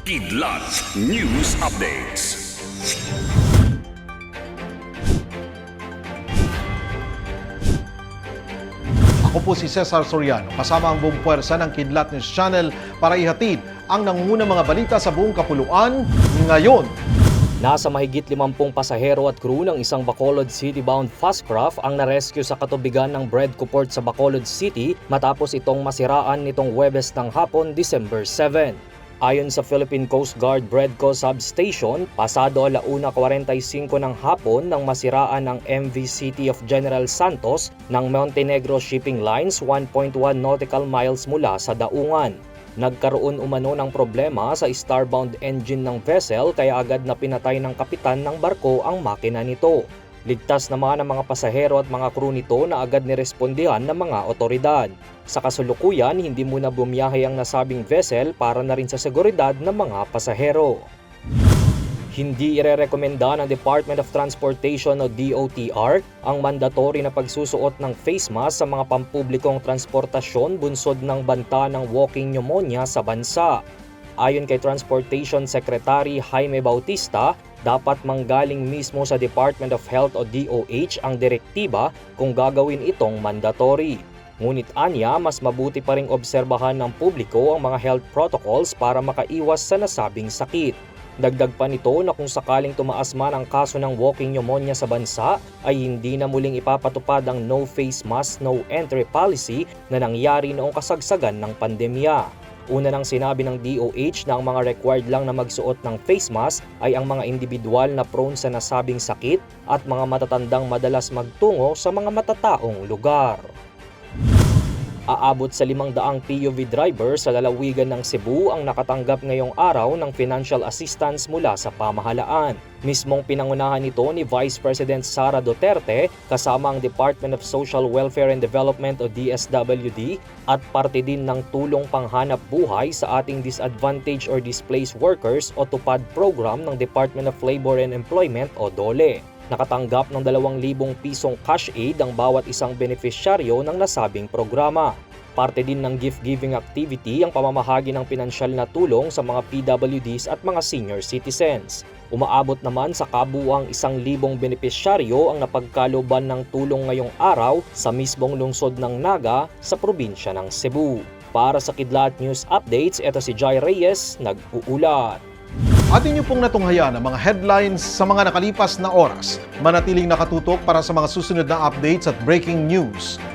Kidlat News Updates. Ako po si Cesar Soriano, kasama ang buong puwersa ng Kidlat News Channel para ihatid ang nangungunang mga balita sa buong kapuluan ngayon. Nasa mahigit 50 pasahero at crew ng isang Bacolod City-bound fastcraft ang narescue sa katubigan ng Breadco Port sa Bacolod City matapos itong masiraan nitong Webes ng hapon, December 7. Ayon sa Philippine Coast Guard Breadco Substation, pasado alauna 45 ng hapon nang masiraan ng MV City of General Santos ng Montenegro Shipping Lines 1.1 nautical miles mula sa daungan. Nagkaroon umano ng problema sa starbound engine ng vessel kaya agad na pinatay ng kapitan ng barko ang makina nito. Ligtas naman ang mga pasahero at mga crew nito na agad nirespondihan ng mga otoridad. Sa kasulukuyan, hindi muna bumiyahe ang nasabing vessel para na rin sa seguridad ng mga pasahero. Hindi irerekomenda ng Department of Transportation o DOTR ang mandatory na pagsusuot ng face mask sa mga pampublikong transportasyon bunsod ng banta ng walking pneumonia sa bansa. Ayon kay Transportation Secretary Jaime Bautista, dapat manggaling mismo sa Department of Health o DOH ang direktiba kung gagawin itong mandatory. Ngunit anya, mas mabuti pa ring obserbahan ng publiko ang mga health protocols para makaiwas sa nasabing sakit. Dagdag pa nito na kung sakaling tumaas man ang kaso ng walking pneumonia sa bansa ay hindi na muling ipapatupad ang no face mask, no entry policy na nangyari noong kasagsagan ng pandemya. Una nang sinabi ng DOH na ang mga required lang na magsuot ng face mask ay ang mga individual na prone sa nasabing sakit at mga matatandang madalas magtungo sa mga matataong lugar. Aabot sa 500 PUV driver sa lalawigan ng Cebu ang nakatanggap ngayong araw ng financial assistance mula sa pamahalaan. Mismong pinangunahan ito ni Vice President Sara Duterte kasama ang Department of Social Welfare and Development o DSWD at parte din ng tulong panghanap buhay sa ating disadvantaged or displaced workers o TUPAD program ng Department of Labor and Employment o DOLE. Nakatanggap ng 2,000 pisong cash aid ang bawat isang benepisyaryo ng nasabing programa. Parte din ng gift-giving activity ang pamamahagi ng pinansyal na tulong sa mga PWDs at mga senior citizens. Umaabot naman sa kabuang 1,000 benepisyaryo ang napagkaloban ng tulong ngayong araw sa mismong lungsod ng Naga sa probinsya ng Cebu. Para sa Kidlat News Updates, ito si Jai Reyes, nag-uulat. Atin niyo pong natunghayan ang mga headlines sa mga nakalipas na oras. Manatiling nakatutok para sa mga susunod na updates at breaking news.